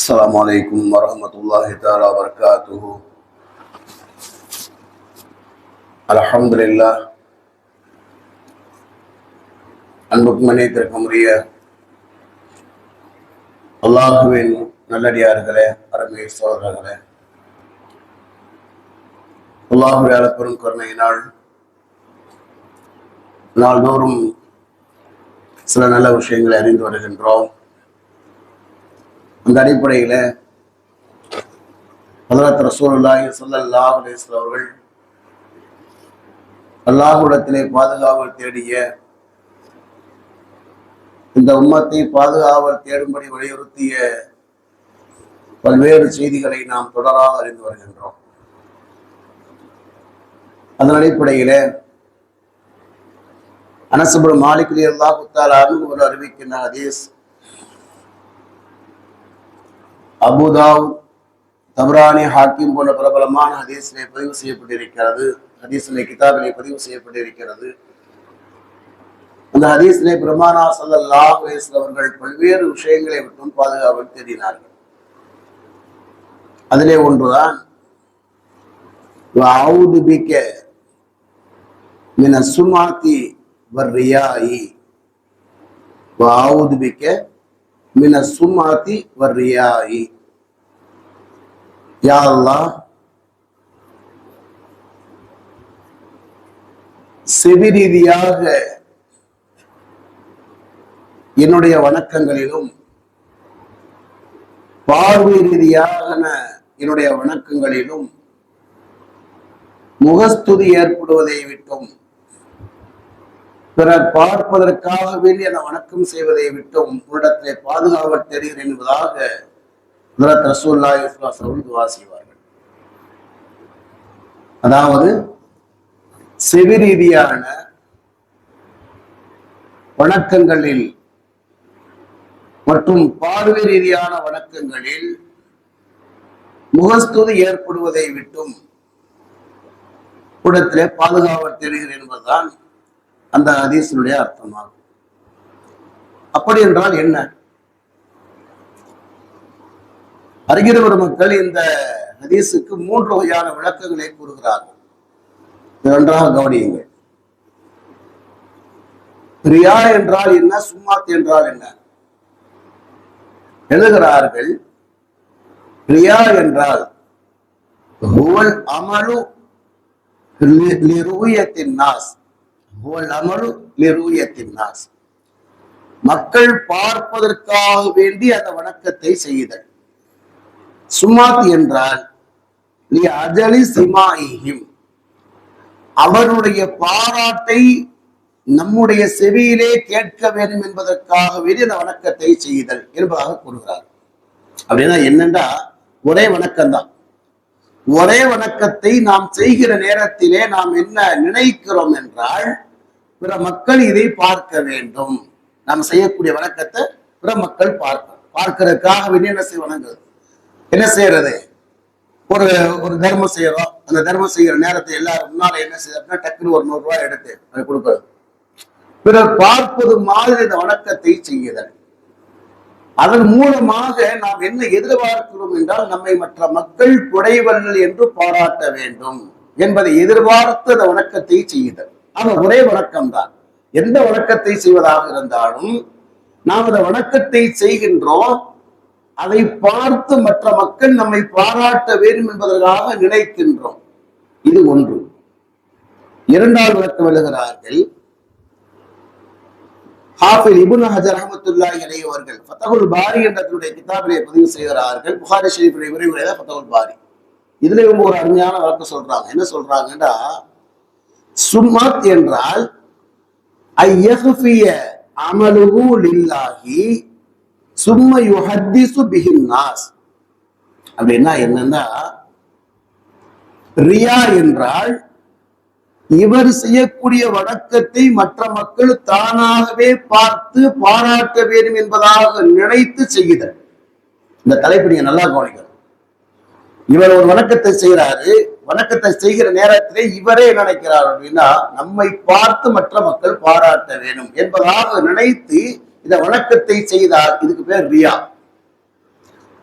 السلام عليكم ورحمة الله تعالى وبركاته الحمد لله அன்புக்கும் மனிதத்திற்கும் உரிய அல்லாஹுவின் நல்லடியார்களே அருமை சோதரர்களே அல்லாஹுடைய பெரும் கருணையினால் நாள்தோறும் சில நல்ல விஷயங்களை அறிந்து வருகின்றோம் அந்த அடிப்படையில ஹதரத் ரசூல்லாஹி சொல்லல்லா அலைஹி அவர்கள் அல்லாஹுடத்திலே பாதுகாவல் தேடிய இந்த உம்மத்தை பாதுகாவல் தேடும்படி வலியுறுத்திய பல்வேறு செய்திகளை நாம் தொடராக அறிந்து வருகின்றோம். அதன் அடிப்படையில அனசுபுர மாலிகுலி அல்லாஹு தாலா அறிவிக்கின்ற ஹதீஸ் அபுதாவ் தபரானி ஹாக்கிம் போன்ற பிரபலமான ஹதீஸ்லே பதிவு செய்யப்பட்டிருக்கிறது. ஹதீஸிலே கிதாபிலே பதிவு செய்யப்பட்டிருக்கிறது. அந்த ஹதீஸிலே பிரமானா சல்லாஹ் அவர்கள் பல்வேறு விஷயங்களை மட்டும் பாதுகாப்பில் தேடினார்கள். அதிலே ஒன்றுதான் சுமாத்தி வர்ரியாயி. வாவுதுபிக்க மின சுமாத்தி வர்றியாயி யா செவிரீதியாக என்னுடைய வணக்கங்களிலும் பார்வை ரீதியாக என்னுடைய வணக்கங்களிலும் முகஸ்துதி ஏற்படுவதை விட்டும் பிறர் பார்ப்பதற்காக என வணக்கம் செய்வதை விட்டும் உன்னிடத்திலே பாதுகாவல் தெரிகிறேன் என்பதாக ஹஜரத் ரசூல்லா இஸ்லாஸ் அவர்கள் துவா செய்வார்கள். அதாவது செவி ரீதியான வணக்கங்களில் மற்றும் பார்வை ரீதியான வணக்கங்களில் முகஸ்துதி ஏற்படுவதை விட்டும் கூடத்திலே பாதுகாவல் தெரிகிறேன் என்பதுதான் அந்த ஹதீஸினுடைய அர்த்தமாகும். அப்படி என்றால் என்ன அறிஞர் மக்கள் இந்த ஹதீஸுக்கு மூன்று வகையான விளக்கங்களை கூறுகிறார்கள். இதை நன்றாக கவனியுங்கள். ரியா என்றால் என்ன? சும்மாத் என்றால் என்ன? எழுதுகிறார்கள் ரியா என்றால் ஹுவல் அமலு லிருயத்தின் நாஸ். ஹுவல் அமலு லிருயத்தின் நாஸ் மக்கள் பார்ப்பதற்காக வேண்டி அந்த வணக்கத்தை செய்தல். சுமாத் என்றால் நீ அஜலி சிமாயிஹிம். அவருடைய பாராட்டை நம்முடைய செவியிலே கேட்க வேண்டும் என்பதற்காக வேண்டி அந்த வணக்கத்தை செய்தல் என்பதாக கூறுகிறார். அப்படின்னா என்னென்றா ஒரே வணக்கம் தான் ஒரே வணக்கத்தை நாம் செய்கிற நேரத்திலே நாம் என்ன நினைக்கிறோம் என்றால் பிற மக்கள் இதை பார்க்க வேண்டும். நாம் செய்யக்கூடிய வணக்கத்தை பிற மக்கள் பார்க்கணும். பார்க்கறதுக்காக என்ன செய்ய வணங்குறது? என்ன செய்யறது? ஒரு ஒரு தர்மம் செய்யறோம். அந்த தர்மம் செய்யற நேரத்தை எல்லாரும் முன்னால என்ன செய்யறதுனா டக்குன்னு ஒரு நூறு ரூபாய் எடுத்து அதை கொடுக்கறது. பிறர் பார்ப்பது மாதிரி இந்த வணக்கத்தை செய்யுதல். அதன் மூலமாக நாம் என்ன எதிர்பார்க்கிறோம் என்றால் நம்மை மற்ற மக்கள் புடைவர்கள் என்று பாராட்ட வேண்டும். என்பதை எதிர்பார்த்து அந்த வணக்கத்தை செய்யுதல். ஆனா ஒரே வணக்கம்தான் எந்த வணக்கத்தை செய்வதாக இருந்தாலும் நாம் அந்த வணக்கத்தை செய்கின்றோம் அதை பார்த்து மற்ற மக்கள் நம்மை பாராட்ட வேண்டும் என்பதற்காக நினைக்கின்றோம். இது ஒன்று. இரண்டாவது விளக்கம் எழுகிறார்கள் ஹாஃபில் இபுன் ஹஜர் அஹமத்துல்லாஹி அலைஹி அவர்கள் ஃபத்தகுல் பாரி என்ற தன்னுடைய கிதாபிலே பதிவு செய்கிறார்கள். புகாரி ஷெரீஃபுடைய விரைவுரை தான் ஃபத்தகுல் பாரி. இதுல இவங்க ஒரு அருமையான வழக்கம் சொல்றாங்க. என்ன சொல்றாங்கன்னா சும்மாத் என்றால் ஐயஃபிய அமலுஹு லில்லாஹி சும்ம யுஹத்திசு பிஹின் நாஸ் அப்படின்னா என்னன்னா ரியா என்றால் இவர் செய்யக்கூடிய வணக்கத்தை மற்ற மக்கள் தானாகவே பார்த்து பாராட்ட வேண்டும் என்பதாக நினைத்து செய்யுதல். இந்த தலைப்பு நீங்க நல்லா கவனிக்கணும். இவர் ஒரு வணக்கத்தை செய்கிறாரு வணக்கத்தை செய்கிற நேரத்திலே இவரே நினைக்கிறார் அப்படின்னா நம்மை பார்த்து மற்ற மக்கள் பாராட்ட வேணும் என்பதாக நினைத்து இந்த வணக்கத்தை செய்தார். இதுக்கு பேர் ரியா.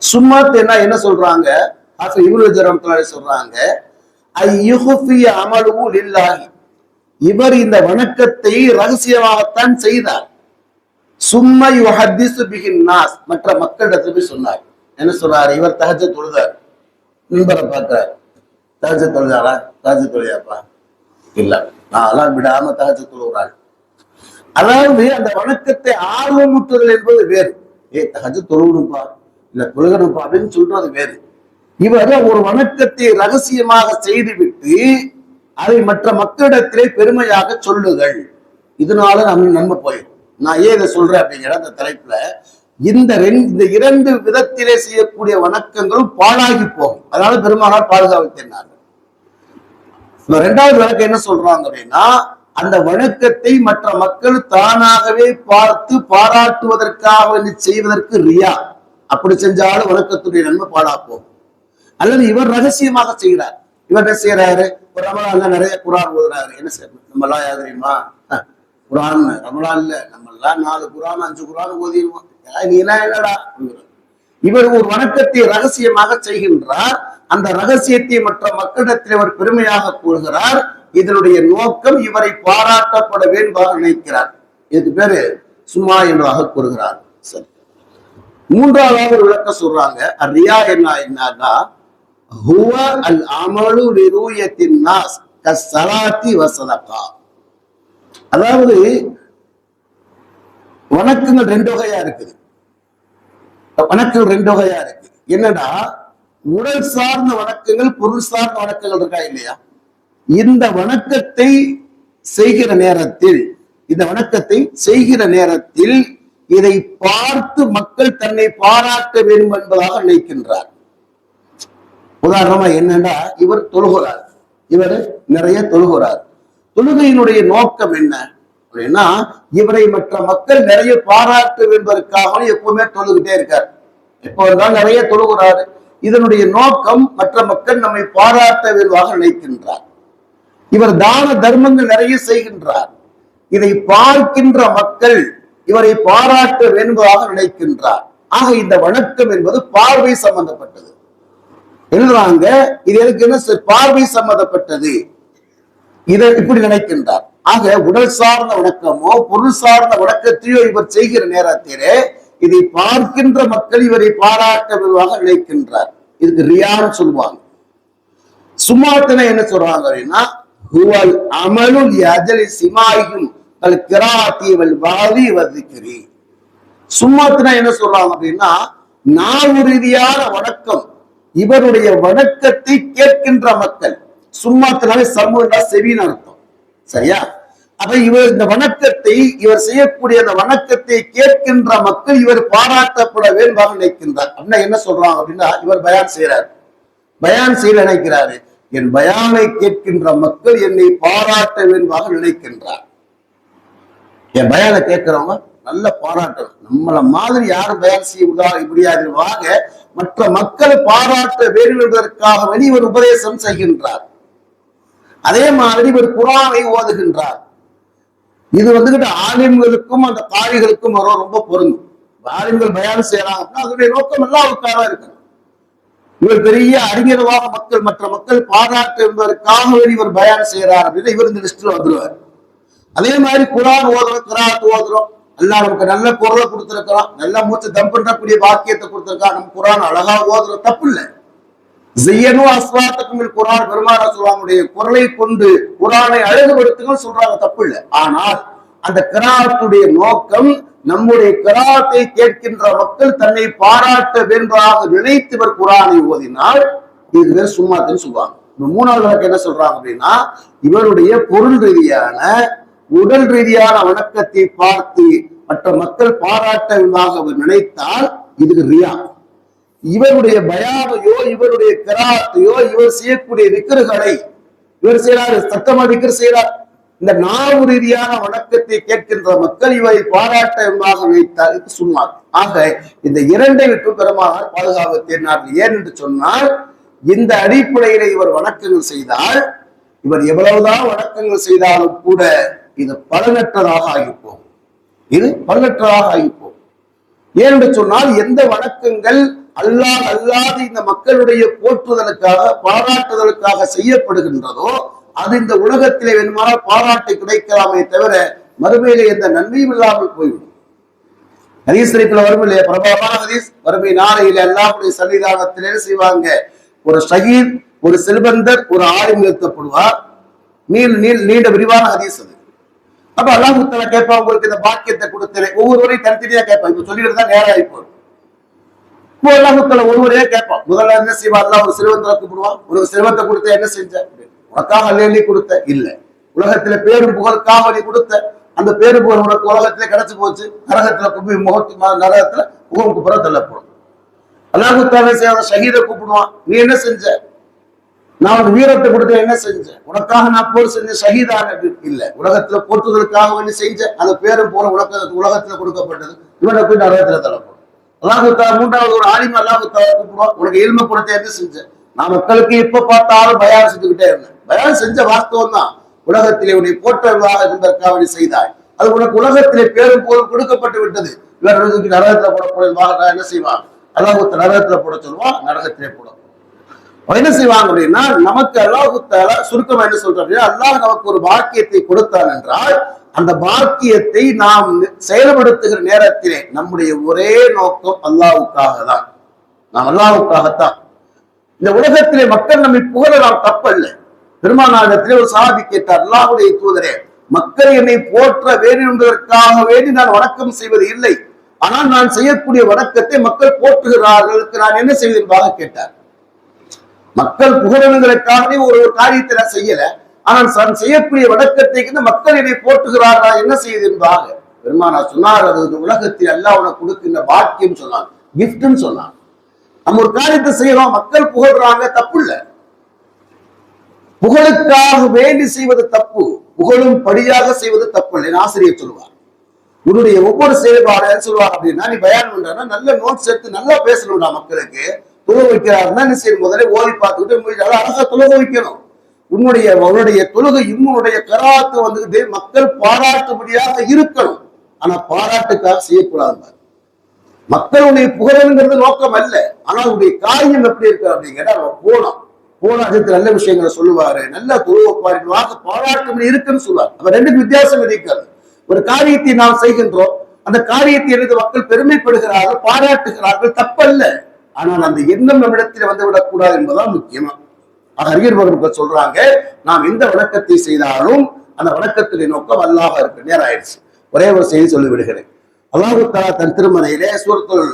சும்மா என்ன என்ன சொல்றாங்க? ஆசிரியர் இப்னு ஜரம்துல்லாஹி சொல்றாங்க இவர் இந்த வணக்கத்தை ரகசியமாகத்தான் செய்தார். சும்மா யுஹத்திசு பிகின் நாஸ் மற்ற மக்களிடத்துல போய் சொன்னார். என்ன சொல்றாரு? இவர் தகஜ தொழுதார். நண்பரை பார்க்கிறார். தஹஜ தொழுதாரா தஹஜ தொழிலாப்பா இல்ல நான் விடாம தஹஜ தொழுகிறாள் அதாவது அந்த வணக்கத்தை ஆர்வமுற்றுதல் என்பது வேறு. ஏ தகஜ தொழுகணும்பா இல்ல தொழுகணும்பா அப்படின்னு சொல்றது வேறு. இவர் ஒரு வணக்கத்தை ரகசியமாக செய்துவிட்டு அதை மற்ற மக்களிடத்திலே பெருமையாக சொல்லுங்கள். இதனால நம்ம நன்மை போயிடும் நான் ஏன் இதை சொல்றேன் அப்படிங்கிற அந்த தலைப்புல இந்த ரெண்டு இந்த இரண்டு விதத்திலே செய்யக்கூடிய வணக்கங்களும் பாழாகி போகும். அதனால பெருமானார் பாதுகாவல் இரண்டாவது ரெண்டாவது வழக்கு என்ன சொல்றாங்க அப்படின்னா அந்த வணக்கத்தை மற்ற மக்கள் தானாகவே பார்த்து பாராட்டுவதற்காக செய்வதற்கு ரியா. அப்படி செஞ்சாலும் வணக்கத்துடைய நன்மை பாழாப்போம் அல்லது இவர் ரகசியமாக செய்கிறார். இவர் என்ன செய்யறாரு ஒரு ரமலான்ல நிறைய குரான் ஓதுறாரு. என்ன செய்யணும் நம்ம எல்லாம் யார் தெரியுமா? குரான் ரமலான்ல நம்ம எல்லாம் நாலு குரான் அஞ்சு குரான் ஓதிடுவோம் நீ எல்லாம் என்னடா? இவர் ஒரு வணக்கத்தை ரகசியமாக செய்கின்றார். அந்த ரகசியத்தை மற்ற மக்களிடத்தில் அவர் பெருமையாக கூறுகிறார். இதனுடைய நோக்கம் இவரை பாராட்டப்பட வேண்டுமாக நினைக்கிறார். இதுக்கு பேரு? சும்மா என்பதாக கூறுகிறார். சரி. மூன்றாவது ஒரு விளக்கம் சொல்றாங்க. ரியா என்ன என்னன்னா ஹுவ அல் அமலு லிருயத்தின் நாஸ் கஸ்ஸலாத்தி வசதகா. அதாவது வணக்கங்கள் ரெண்டு வகையா இருக்குது. வணக்கங்கள் ரெண்டு வகையா இருக்கு என்னன்னா உடல் சார்ந்த வணக்கங்கள் பொருள் சார்ந்த வணக்கங்கள் இருக்கா இல்லையா? இந்த வணக்கத்தை செய்கிற நேரத்தில் இந்த வணக்கத்தை செய்கிற நேரத்தில் இதை பார்த்து மக்கள் தன்னை பாராட்ட வேண்டும் என்பதாக நினைக்கின்றார். உதாரணமா என்னன்னா இவர் தொழுகிறார். இவர் நிறைய தொழுகிறார். தொழுகையினுடைய நோக்கம் என்ன? அப்படின்னா இவரை மற்ற மக்கள் நிறைய பாராட்ட என்பதற்காக எப்பவுமே தொழுகிட்டே இருக்கார். எப்போ இருந்தாலும் நிறைய தொழுகிறாரு. இதனுடைய நோக்கம் மற்ற மக்கள் நம்மை பாராட்ட வேண்டுமாக நினைக்கின்றார். இவர் தான தர்மங்கள் நிறைய செய்கின்றார். இதை பார்க்கின்ற மக்கள் இவரை பாராட்ட வேண்டுவதாக நினைக்கின்றார். ஆக இந்த வணக்கம் என்பது பார்வை சம்பந்தப்பட்டது. எழுதுறாங்க இது எனக்கு என்ன பார்வை சம்பந்தப்பட்டது. இதை இப்படி நினைக்கின்றார். ஆக உடல் சார்ந்த வணக்கமோ பொருள் சார்ந்த வணக்கத்தையோ இவர் செய்கிற நேரத்திலே இதை பார்க்கின்ற மக்கள் இவரை பாராட்ட விரிவாக நினைக்கின்றார். இதுக்கு ரியான்னு சொல்லுவாங்க. சும்மாத்தனை என்ன சொல்றாங்க அப்படின்னா ஹுவல் அமலுல் யஜலி சிமாயும் அல் கிராத்தி வல் வாதி வதிக்கிரி சும்மாத்தினா என்ன சொல்றாங்க அப்படின்னா நாவு ரீதியான வணக்கம் இவருடைய வணக்கத்தை கேட்கின்ற மக்கள். சும்மாத்தினாலே சமூக செவின்னு அர்த்தம். சரியா? அப்ப இவர் இந்த வணக்கத்தை இவர் செய்யக்கூடிய அந்த வணக்கத்தை கேட்கின்ற மக்கள் இவர் பாராட்டப்பட வேண்டுமாக நினைக்கின்றார். அப்படின்னா என்ன சொல்றாங்க அப்படின்னா இவர் பயான் செய்யறார் பயான் செய்ய நினைக்கிறாரு. என் பயானை கேட்கின்ற மக்கள் என்னை பாராட்ட வேண்டுமாக நினைக்கின்றார். என் பயானை கேட்கிறவங்க நல்ல பாராட்டணும். நம்மள மாதிரி யாரும் பயான் செய்ய முடியாது முடியாதவாக மற்ற மக்கள் பாராட்ட வேண்டும் என்பதற்காக இவர் உபதேசம் செய்கின்றார். அதே மாதிரி இவர் குரானை ஓதுகின்றார். இது வந்துகிட்டு ஆலிம்களுக்கும் அந்த காரிகளுக்கும் வரும் ரொம்ப பொருந்தும். ஆலிம்கள் பயான் செய்யறாங்க அப்படின்னா அதனுடைய நோக்கம் எல்லாருக்காக இருக்கு. இவர் பெரிய அறிஞரவாக மக்கள் மற்ற மக்கள் பாராட்டு என்பதற்காக இவர் பயான் செய்யறார் அப்படின்னா இவர் இந்த லிஸ்ட்ல வந்துருவார். அதே மாதிரி குரான் ஓதுறோம் கிராத் ஓதுறோம். எல்லாம் நமக்கு நல்ல குரலை கொடுத்துருக்கிறோம் நல்ல மூச்சு தம் பண்ணக்கூடிய வாக்கியத்தை கொடுத்துருக்கா நம்ம குரான் அழகா ஓதுறோம் தப்பு இல்லை. ஜெய்யனு அஸ்வாத்தக்கும் குரான் பெருமானா சொல்லுவாங்களுடைய குரலை கொண்டு குரானை அழகுபடுத்துங்கள் சொல்றாங்க தப்பு இல்லை. ஆனால் அந்த கிராத்துடைய நோக்கம் நம்முடைய கிராத்தை கேட்கின்ற மக்கள் தன்னை பாராட்ட வேண்டாக நினைத்து இவர் குரானை ஓதினால் இது பேர் சும்மாத்துன்னு சொல்லுவாங்க. இந்த மூணாவது வழக்கு என்ன சொல்றாங்க அப்படின்னா இவருடைய பொருள் ரீதியான உடல் ரீதியான வணக்கத்தை பார்த்து மற்ற மக்கள் பாராட்ட வேண்டுமாக அவர் நினைத்தால் இதுக்கு ரியா. இவருடைய பயாவையோ இவருடைய கிராத்தையோ இவர் செய்யக்கூடிய விக்கிரகளை இவர் செய்யறாரு சத்தமா விக்கிர செய்யறார். இந்த நாவு ரீதியான வணக்கத்தை கேட்கின்ற மக்கள் இவரை பாராட்டமாக வைத்தார் சொன்னார். ஆக இந்த இரண்டை விட்டு பெருமானார் பாதுகாப்பு தேடினார்கள். ஏன் என்று சொன்னால் இந்த அடிப்படையில இவர் வணக்கங்கள் செய்தால் இவர் எவ்வளவுதான் வணக்கங்கள் செய்தாலும் கூட இது பலனற்றதாக ஆகிப்போம். இது பலனற்றதாக ஆகிப்போம். ஏன் என்று சொன்னால் எந்த வணக்கங்கள் அல்லாஹ் அல்லாது இந்த மக்களுடைய போற்றுதலுக்காக பாராட்டுதலுக்காக செய்யப்படுகின்றதோ அது இந்த உலகத்திலே வேணுமானால் பாராட்டு கிடைக்கலாமே தவிர மறுமையிலே எந்த நன்மையும் இல்லாமல் போய்விடும். ஹதீஸ் ஷரீஃப்ல வரும் இல்லையா? பிரபலமான ஹதீஸ் வறுமை நாளையில அல்லாஹ்வுடைய சன்னிதானத்திலே செய்வாங்க? ஒரு ஷஹீத் ஒரு செல்வந்தர் ஒரு ஆய்வு நிறுத்தப்படுவார். நீள் நீள் நீண்ட விரிவான ஹதீஸ் அது. அப்ப அல்லாஹ் கேட்பான் உங்களுக்கு இந்த பாக்கியத்தை கொடுத்தேன். ஒவ்வொருவரையும் தனித்தனியா கேட்பான். இப்ப சொல்லிட்டு தான் நேரம் ஆகி இப்போ ஒருவரே கேட்பான். முதல்ல என்ன செய்வா ஒரு செல்வத்தை கூப்பிடுவான். ஒரு செல்வத்தை கொடுத்த என்ன செஞ்ச? உனக்காக அல்லி கொடுத்த? இல்ல. உலகத்துல பேரும் புகழுக்காக நீ கொடுத்த. அந்த பேரு புகழ் உனக்கு உலகத்துல கிடைச்சு போச்சு. நரகத்துல குப்பி முகத்து நரகத்துல முகம் புற தள்ளப்படும். அல்லாஹு தாலா செய்யாத ஷஹீதை கூப்பிடுவான். நீ என்ன செஞ்ச? நான் ஒரு வீரத்தை கொடுத்த என்ன செஞ்சேன் உனக்காக நான் போர் செஞ்ச ஷஹீதான இல்ல. உலகத்துல போற்றுதலுக்காக வேண்டி செஞ்ச அந்த பேரும் போல உலக உலகத்துல கொடுக்கப்பட்டது. இவனை போய் நரகத்துல தள்ளப்படும். அல்லாஹுத்தா மூன்றாவது ஒரு ஆலிம் அல்லாஹுத்தாவை கூப்பிடுவோம் உனக்கு எல்மை கொடுத்த என்ன செஞ்ச நான் மக்களுக்கு எப்ப பார்த்தாலும் பயான் செஞ்சுக்கிட்டே இருந்தேன். பயான் செஞ்ச வாஸ்தவம் தான். உலகத்திலே உன்னை போற்றவாக என்பதற்காக நீ செய்தாய். அது உனக்கு உலகத்திலே பேரும் போதும் கொடுக்கப்பட்டு விட்டது. இவர் நரகத்துல போட என்ன செய்வான்? அல்லாஹுத்த நரகத்துல போட சொல்லுவான் நரகத்திலே போட என்ன செய்வாங்க அப்படின்னா நமக்கு அல்லாஹுத்தால சுருக்கமா என்ன சொல்றோம் அப்படின்னா அல்லாஹ் நமக்கு ஒரு பாக்கியத்தை கொடுத்தான் என்றால் அந்த பாக்கியத்தை நாம் செயல்படுத்துகிற நேரத்திலே நம்முடைய ஒரே நோக்கம் அல்லாவுக்காக தான் நாம் அல்லாவுக்காகத்தான். இந்த உலகத்திலே மக்கள் நம்மை புகழலாம் தப்பல்ல. பெருமானாரிடத்திலே ஒரு சாதி கேட்டார் அல்லாவுடைய தூதரே மக்கள் என்னை போற்ற வேண்டும் என்பதற்காக வேண்டி நான் வணக்கம் செய்வது இல்லை. ஆனால் நான் செய்யக்கூடிய வணக்கத்தை மக்கள் போற்றுகிறார்களுக்கு நான் என்ன செய்வது? என்பதாக கேட்டார். மக்கள் புகழனுங்களுக்காகவே ஒரு ஒரு காரியத்தை நான் செய்யல. ஆனால் தான் செய்யக்கூடிய வணக்கத்தை கண்டு மக்கள் என்னை போட்டுகிறார்களா என்ன செய்திருந்தாங்க பெருமானா சொன்னார் அது உலகத்தில் அல்ல உனக்கு கொடுக்கின்ற பாக்கியம் சொன்னான் கிஃப்ட்னு சொன்னான் நம்ம ஒரு காரியத்தை செய்யறோம் மக்கள் புகழ்றாங்க தப்பு இல்ல. புகழுக்காக வேண்டி செய்வது தப்பு புகழும் படியாக செய்வது தப்பு இல்லை. ஆசிரியர் சொல்லுவார். உன்னுடைய ஒவ்வொரு செயல்பாடு என்ன சொல்லுவாங்க அப்படின்னா நீ பயான் பண்றா நல்ல நோட்ஸ் எடுத்து நல்லா பேசணும்டா மக்களுக்கு. தொழுக வைக்கிறாருன்னா நீ சரி முதல்ல ஓடி பார்த்துக்கிட்டு முடிஞ்சாலும் அழகா தொழுக வைக்கணும். உன்னுடைய உன்னுடைய தொழுகை இன்னுடைய கராத்து வந்துகிட்டு மக்கள் பாராட்டுபடியாக இருக்கணும். ஆனா பாராட்டுக்காக செய்யக்கூடாது. மக்களுடைய புகழங்கிறது நோக்கம் அல்ல. ஆனா உடைய காரியம் எப்படி இருக்கு அப்படிங்கிற அவன் போனோம் போராட்டத்தில் நல்ல விஷயங்களை சொல்லுவாரு. நல்ல துருவப்பாரின் வாக்கு இருக்குன்னு சொல்லுவார். அப்ப ரெண்டுக்கு வித்தியாசம் இருக்காது. ஒரு காரியத்தை நாம் செய்கின்றோம். அந்த காரியத்தை எழுத மக்கள் பெருமைப்படுகிறார்கள் பாராட்டுகிறார்கள் தப்பல்ல. ஆனால் அந்த எண்ணம் நம்மிடத்தில் வந்து விடக்கூடாது என்பதுதான் முக்கியமா. ஆக அறிஞர் பகவர்கள் சொல்றாங்க நாம் எந்த வணக்கத்தை செய்தாலும் அந்த வணக்கத்திலே நோக்கம் அல்லாஹ் இருக்கு நேரம் ஆயிடுச்சு ஒரே ஒரு செய்தி சொல்லி விடுகிறேன். அல்லாஹு தாலா தன் திருமலையிலே சூரத்துள்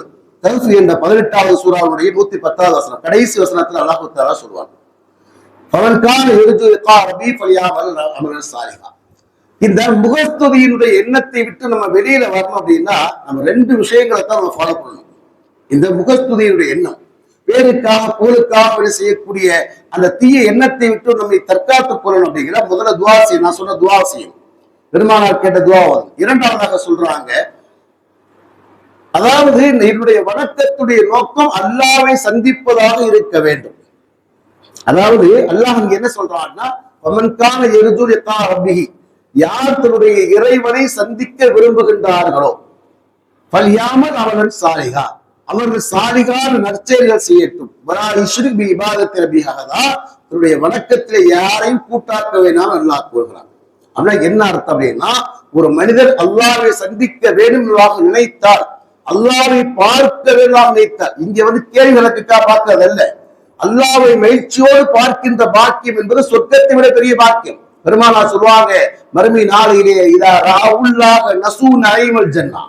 கல்ஃபி என்ற பதினெட்டாவது சூறாவுடைய நூத்தி பத்தாவது வசனம் கடைசி வசனத்தில் அல்லாஹு சொல்லுவாங்க சொல்வான். எழுது ரபி பலியாமல் அமரல் சாலிகா இந்த முகஸ்துதியினுடைய எண்ணத்தை விட்டு நம்ம வெளியில வரணும் அப்படின்னா நம்ம ரெண்டு விஷயங்களை தான் நம்ம ஃபாலோ பண்ணணும். இந்த முகஸ்துதியினுடைய எண்ணம் பேருக்காக புகழுக்காக செய்யக்கூடிய அந்த தீய எண்ணத்தை விட்டு நம்மை தற்காத்துக் கொள்ளணும் அப்படிங்கிற முதல்ல துவா செய்யும் நான் சொன்ன துவா செய்யும் பெருமானார் கேட்ட துவாவது இரண்டாவதாக சொல்றாங்க அதாவது என்னுடைய வணக்கத்துடைய நோக்கம் அல்லாவை சந்திப்பதாக இருக்க வேண்டும். அதாவது அல்லாஹ் அங்க என்ன சொல்றான்னா பமன்கான எருதுல் எத்தா யார் தன்னுடைய இறைவனை சந்திக்க விரும்புகின்றார்களோ பல்யாமல் அவர்கள் சாலைகா அவர்கள் சாலிகான நற்செயல்கள் செய்யட்டும். தன்னுடைய வணக்கத்துல யாரையும் கூட்டாக்க வேணாம் அல்லாஹ் கூறுகிறான். அப்படின்னா என்ன அர்த்தம் அப்படின்னா ஒரு மனிதர் அல்லாவை சந்திக்க வேண்டும் என்பதாக நினைத்தார் அல்லாவை பார்க்க வேண்டாம் நினைத்தார் இங்க வந்து கேள்வி விளக்குக்கா பார்க்கறதல்ல அல்லாவை மகிழ்ச்சியோடு பார்க்கின்ற பாக்கியம் என்பது சொர்க்கத்தை விட பெரிய பாக்கியம். பெருமானா சொல்லுவாங்க மறுமை நாளையிலே இதா ராவுல்லாக நசூ நரைமல் ஜன்னா.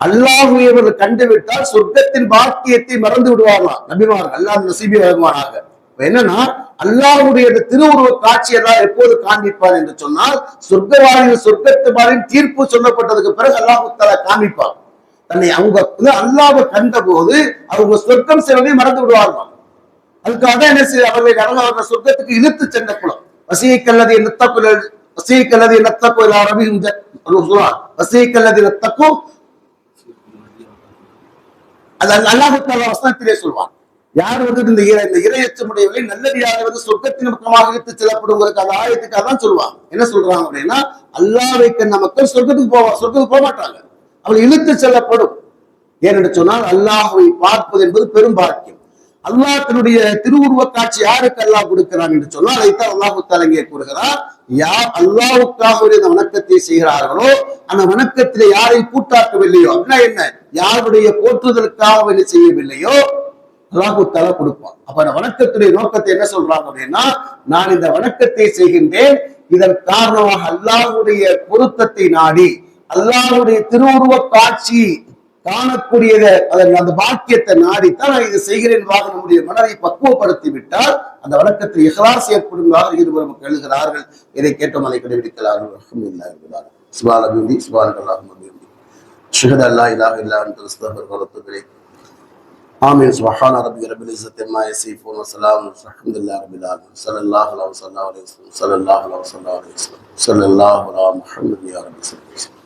அல்லாஹுயவர்கள் கண்டுவிட்டால் சொர்க்கத்தின் பாக்கியத்தை மறந்து விடுவார்களாம் நபிமார்கள் அல்லாஹ் நசீபி வழங்குவானாக. என்னன்னா அல்லாஹுடைய திருவுருவ காட்சி எல்லாம் எப்போது காண்பிப்பார் என்று சொன்னால் சொர்க்கவாரின் சொர்க்கத்துமாரின் தீர்ப்பு சொல்லப்பட்டதுக்கு பிறகு அல்லாஹு தலா காண்பிப்பார். தன்னை அவங்க அல்லாவை கண்ட போது அவங்க சொர்க்கம் செல்வதை மறந்து விடுவார்களாம் அதுக்காக தான் என்ன செய்ய அவர்களை கடந்த அவர்கள் சொர்க்கத்துக்கு இழுத்து சென்ற குலம். வசியை நத்த நத்தக்குல வசியை நத்த நத்தக்கு அரபி சொல்லுவார் வசியை கல்லது நத்தக்கு அது அல்லாஹுத்தால வசனத்திலே சொல்வான். யார் வந்து இந்த இறை இந்த இரையச்சமுடையவர்களை நல்லடியாக வந்து சொர்க்கத்தின் பக்கமாக எடுத்து செல்லப்படுவதற்கு அந்த ஆயத்துக்காக தான் சொல்லுவாங்க என்ன சொல்றாங்க அப்படின்னா அல்லாவை கண்ட மக்கள் சொர்க்கத்துக்கு போவா சொர்க்கத்துக்கு போக மாட்டாங்க. அவள் இழுத்து செல்லப்படும். ஏனென்று சொன்னால் அல்லாஹுவை பார்ப்பது என்பது பெரும் பாக்கியம். அல்லாஹ் தன்னுடைய திருவுருவ காட்சி யாருக்கு அல்லாஹ் கொடுக்கிறான் என்று சொன்னால் அதைத்தான் அல்லாஹு தலைங்கே கூறுகிறார். யார் அல்லாஹுக்காக அந்த வணக்கத்தை செய்கிறார்களோ அந்த வணக்கத்திலே யாரை கூட்டாக்கவில்லையோ அப்படின்னா என்ன? யாருடைய போற்றுதலுக்காக என்ன செய்யவில்லையோ அல்லாஹு தலா கொடுப்பான். அப்ப அந்த வணக்கத்துடைய நோக்கத்தை என்ன சொல்றாங்க அப்படின்னா நான் இந்த வணக்கத்தை செய்கின்றேன் இதன் காரணமாக அல்லாஹுடைய பொருத்தத்தை நாடி அல்லாஹுடைய திருவுருவ காட்சி காணக்கூடியத அதன் அந்த பாக்கியத்தை நாடித்தான் நான் இதை செய்கிறேன் நம்முடைய மனதை பக்குவப்படுத்தி விட்டால் அந்த வணக்கத்தில் இஹ்லாஸ் ஏற்படுவதாக இருவரும் எழுகிறார்கள் இதை கேட்டோம் அதை கடைபிடிக்கிறார்கள் அல்ஹம்துலில்லாஹி ரப்பில் ஆலமீன் சுப்ஹான பிஹம்தி சுப்ஹானல்லாஹு வபிஹம்தி அஷ்ஹது அல்லா இலாஹ இல்லா அன்த அஸ்தக்ஃபிருக வ அத்தூபு இலைக் آمين سبحان ربي رب العزة ما يصفون وسلام الحمد لله رب العالمين صلى الله عليه وسلم صلى الله عليه وسلم صلى الله عليه وسلم صلى الله على محمد يا رب العالمين